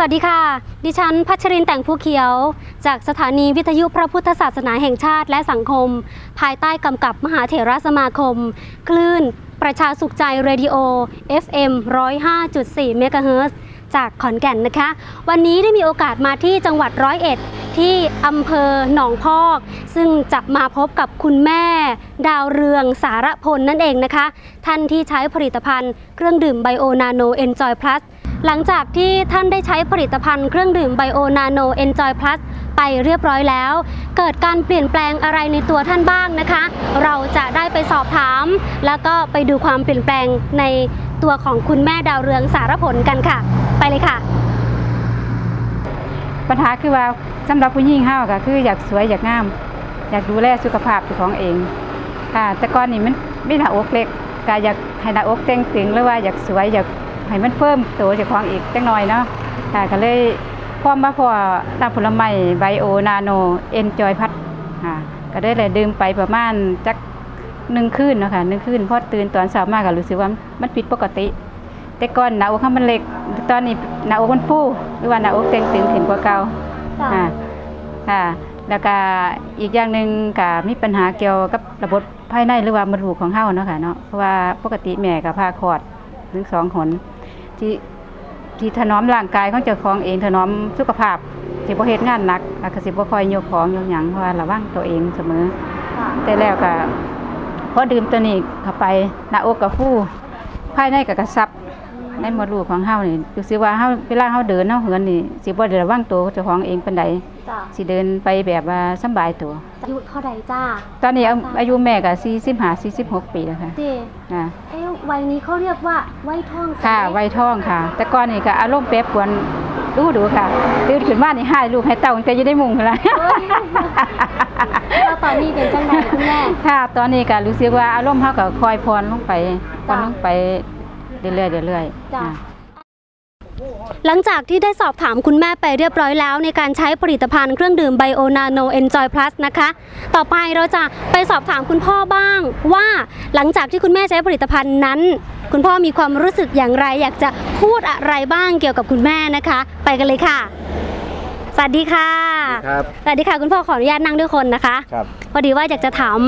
สวัสดีค่ะ ดิฉันพัชรินแต่งผู้เขียว จากสถานีวิทยุพระพุทธศาสนาแห่งชาติและสังคม ภายใต้กำกับมหาเถรสมาคม คลื่น ประชาสุขใจเรดิโอ FM 105.4เมกะเฮิรตซ์จากขอนแก่นนะคะ วันนี้ได้มีโอกาสมาที่จังหวัดร้อยเอ็ดที่อำเภอหนองพอก ซึ่งจะมาพบกับคุณแม่ ดาวเรืองสารพลนั่นเองนะคะ ท่านที่ใช้ผลิตภัณฑ์เครื่องดื่มไบโอนาโนเอนจอยพลัส หลังจากที่ท่านได้ใช้ผลิตภัณฑ์เครื่องดื่มไบโอนาโนเอนจอยพลัสไปเรียบร้อยแล้ว เกิดการเปลี่ยนแปลงอะไรในตัวท่านบ้างนะคะ เราจะได้ไปสอบถาม แล้วก็ไปดูความเปลี่ยนแปลงในตัวของคุณแม่ดาวเรืองสารผลกันค่ะ ไปเลยค่ะ ปัญหาคือว่าสำหรับผู้หญิงเฮาก็คืออยากสวยอยากงาม อยากดูแลสุขภาพของเองค่ะแต่ก่อนนี่มันไม่หน้าอกเล็กก็อยากให้หน้าอกเต่งตึงหรือว่าอยากสวยอยาก ให้มันเพิ่มตัวเจ้าของอีกจังหน่อยเนาะค่ะก็เลยพร้อมมาพอน้ำผลไม้ไบโอนาโนเอนจอยพัดค่ะก็ได้เลยดื่มไปประมาณจักหนึ่งคืนเนาะค่ะหนึ่งคืนพอตื่นตอนเช้ามาก็รู้สึกว่ามันผิดปกติ แต่ก่อนหน้าอกเขามันเล็กตอนนี้หน้าอกมันฟูหรือว่าหน้าอกเต่งตึงขึ้นกว่าเก่าค่ะค่ะแล้วก็อีกอย่างหนึ่งก็มีปัญหาเกี่ยวกับระบบภายในหรือว่ามดลูกของเฮาเนาะค่ะเนาะเพราะว่าปกติแม่ก็พาคลอดถึงสองหน ที่ที่ถนอมร่างกายของเจ้าของเองถนอมสุขภาพสิบ่เฮ็ดงานหนักแล้วก็สิบ่ค่อยยกของยกหยังเพราะว่าระวังตัวเองเสมอ แต่แล้วก็พอดื่มตัวนี้เข้าไปหน้าอกก็ฟูภายในก็กระซับในมดลูกของเฮานี่รู้สึกว่าเฮาเวลาเฮาเดินเฮาเหินนี่สิบ่ได้ระวังตัวเจ้าของเองปานใดจ้าสิเดินไปแบบว่าสำบายตัวอายุเท่าใดจ้าตอนนี้อาอายุแม่ก็45 46ปีแล้วค่ะเจอ่าเอ้ วัยนี้เขาเรียกว่าวัยทองค่ะวัยทองค่ะ แต่ก่อนนี่ก็อารมณ์แปรปรวนดูดูค่ะตื่นขึ้นมานี่ให้ลูกให้เต้าตั้งแต่อยู่ในมุ้งพุ่นล่ะแล้วตอนนี้เป็นจังไดคุณแม่ค่ะ ตอนนี้ก็รู้สึกว่าอารมณ์เฮาก็ค่อยพรลงไปพรลงไปเรื่อยๆเรื่อยๆจ้ะอ่า หลังจากที่ได้สอบถามคุณแม่ไปเรียบร้อยแล้ว ในการใช้ผลิตภัณฑ์เครื่องดื่มไบโอนาโนเอนจอยพลัสนะคะ ต่อไปเราจะไปสอบถามคุณพ่อบ้าง ว่าหลังจากที่คุณแม่ใช้ผลิตภัณฑ์นั้น คุณพ่อมีความรู้สึกอย่างไร อยากจะพูดอะไรบ้างเกี่ยวกับคุณแม่นะคะ ไปกันเลยค่ะ สวัสดีค่ะ ครับ สวัสดีค่ะคุณพ่อขออนุญาตนั่งด้วยคนนะคะ ครับ พอดีว่าอยากจะถาม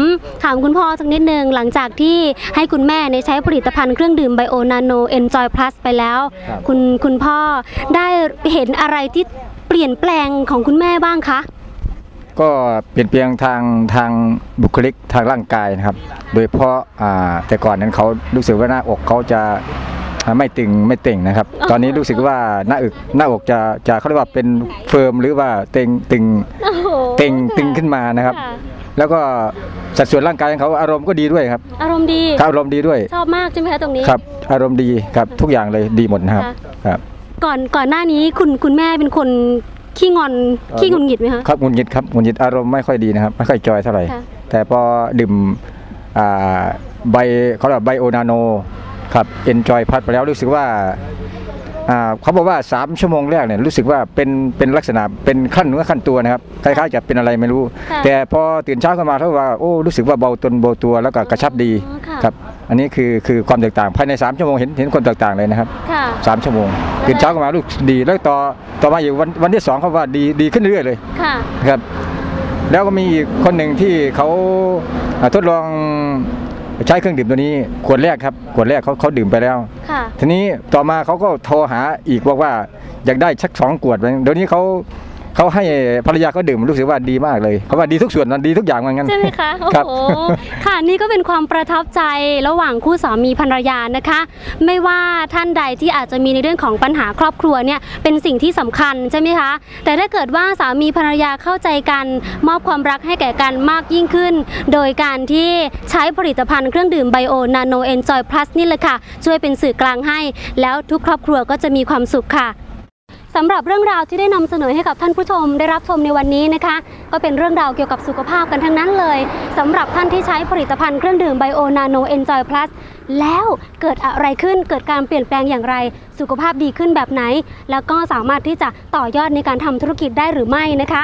ถามคุณพ่อสักนิดนึงหลังจากที่ให้คุณแม่เนี่ยใช้ผลิตภัณฑ์เครื่องดื่มไบโอนาโนเอนจอยพลัสไปแล้ว ครับ คุณคุณพ่อได้เห็นอะไรที่เปลี่ยนแปลงของคุณแม่บ้างคะ ก็เปลี่ยนแปลงทางทางบุคลิกทางร่างกายนะครับ โดยเฉพาะอ่าแต่ก่อนนั้นเขารู้สึกว่าหน้าอกเขาจะอ่า ไม่ตึงไม่เต่งนะครับ ตอนนี้รู้สึกว่าหน้าอกหน้าอกจะจะเขาเรียกว่าเป็นเฟิร์มหรือว่าเต่งตึงโอ้โหเต่งตึงขึ้นมานะครับค่ะแล้วก็สัดส่วนร่างกายของเขาอารมณ์ก็ดีด้วยครับ อารมณ์ดีครับอารมณ์ดีด้วยชอบมากใช่ไหมคะตรงนี้ครับ อารมณ์ดีครับทุกอย่างเลยดีหมดนะครับค่ะครับ ก่อนก่อนหน้านี้คุณคุณแม่เป็นคนขี้งอนเอ่อขี้หงุนหงิดไหมคะครับหงุนหงิดครับหงุนหงิดอารมณ์ไม่ค่อยดีนะครับไม่ค่อยจอยเท่าไหร่ค่ะแต่พอดื่มอ่าใบเขาเรียกว่าไบโอนาโน ครับเอนจอยพัดไปแล้วรู้สึกว่าอ่าเขาบอกว่า 3 ชั่วโมงแรกเนี่ยรู้สึกว่าเป็นเป็นลักษณะเป็นขั้นเนื้อขั้นตัวนะครับคล้ายๆจะเป็นอะไรไม่รู้ค่ะแต่พอตื่นเช้าขึ้นมาเขาว่าโอ้รู้สึกว่าเบาตนเบาตัวแล้วก็กระชับดีอ๋อค่ะครับอันนี้คือคือความแตกต่างภายใน 3 ชั่วโมงเห็นเห็นความแตกต่างเลยนะครับค่ะสามชั่วโมงตื่นเช้าขึ้นมารู้สึกดีแล้วต่อต่อมาอยู่วันวันที่สองเขาว่าดีดีขึ้นเรื่อยๆเลยค่ะนะครับ แล้วก็มีอีกคนหนึ่งที่เขาอ่าทดลอง ใช้เครื่องดื่มตัวนี้ขวดแรกครับขวดแรกเขาเขาดื่มไปแล้ว ค่ะ ทีนี้ต่อมาเขาก็โทรหาอีกบอกว่าอยากได้ชักสองขวดเดี๋ยวนี้เขา เขาให้ภรรยาเขาดื่มรู้สึกว่าดีมากเลยเขาว่าดีทุกส่วนนะดีทุกอย่างเหมือนกันใช่ไหมคะโอ้ครับโหค่ะนี่ก็เป็นความประทับใจระหว่างคู่สามีภรรยานะคะ ไม่ว่าท่านใดที่อาจจะมีในเรื่องของปัญหาครอบครัวเนี่ยเป็นสิ่งที่สำคัญใช่ไหมคะ แต่ถ้าเกิดว่าสามีภรรยาเข้าใจกันมอบความรักให้แก่กันมากยิ่งขึ้น โดยการที่ใช้ผลิตภัณฑ์เครื่องดื่มไบโอนาโนเอนจอยพลัสนี่แหละค่ะ ช่วยเป็นสื่อกลางให้ แล้วทุกครอบครัวก็จะมีความสุขค่ะ สำหรับเรื่องราวที่ได้นำเสนอให้กับท่านผู้ชมได้รับชมในวันนี้นะคะ ก็เป็นเรื่องราวเกี่ยวกับสุขภาพกันทั้งนั้นเลยสำหรับท่านที่ใช้ผลิตภัณฑ์เครื่องดื่มไบโอนาโนเอนจอยพลัสแล้วเกิดอะไรขึ้นเกิดการเปลี่ยนแปลงอย่างไร สุขภาพดีขึ้นแบบไหน แล้วก็สามารถที่จะต่อยอดในการทำธุรกิจได้หรือไม่นะคะ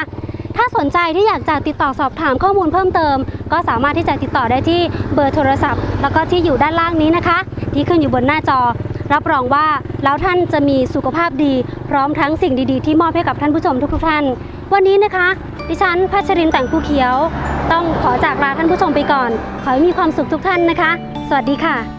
ถ้าสนใจที่อยากจะติดต่อสอบถามข้อมูลเพิ่มเติม ก็สามารถที่จะติดต่อได้ที่เบอร์โทรศัพท์ แล้วก็ที่อยู่ด้านล่างนี้นะคะ ที่ขึ้นอยู่บนหน้าจอ รับรองว่าแล้วท่านจะมีสุขภาพดี พร้อมทั้งสิ่งดีๆ ที่มอบให้กับท่านผู้ชมทุกๆท่าน วันนี้นะคะ ดิฉันพัชรินแต่งผู้เขียว ต้องขอจากลาท่านผู้ชมไปก่อน ขอให้มีความสุขทุกท่านนะคะ สวัสดีค่ะ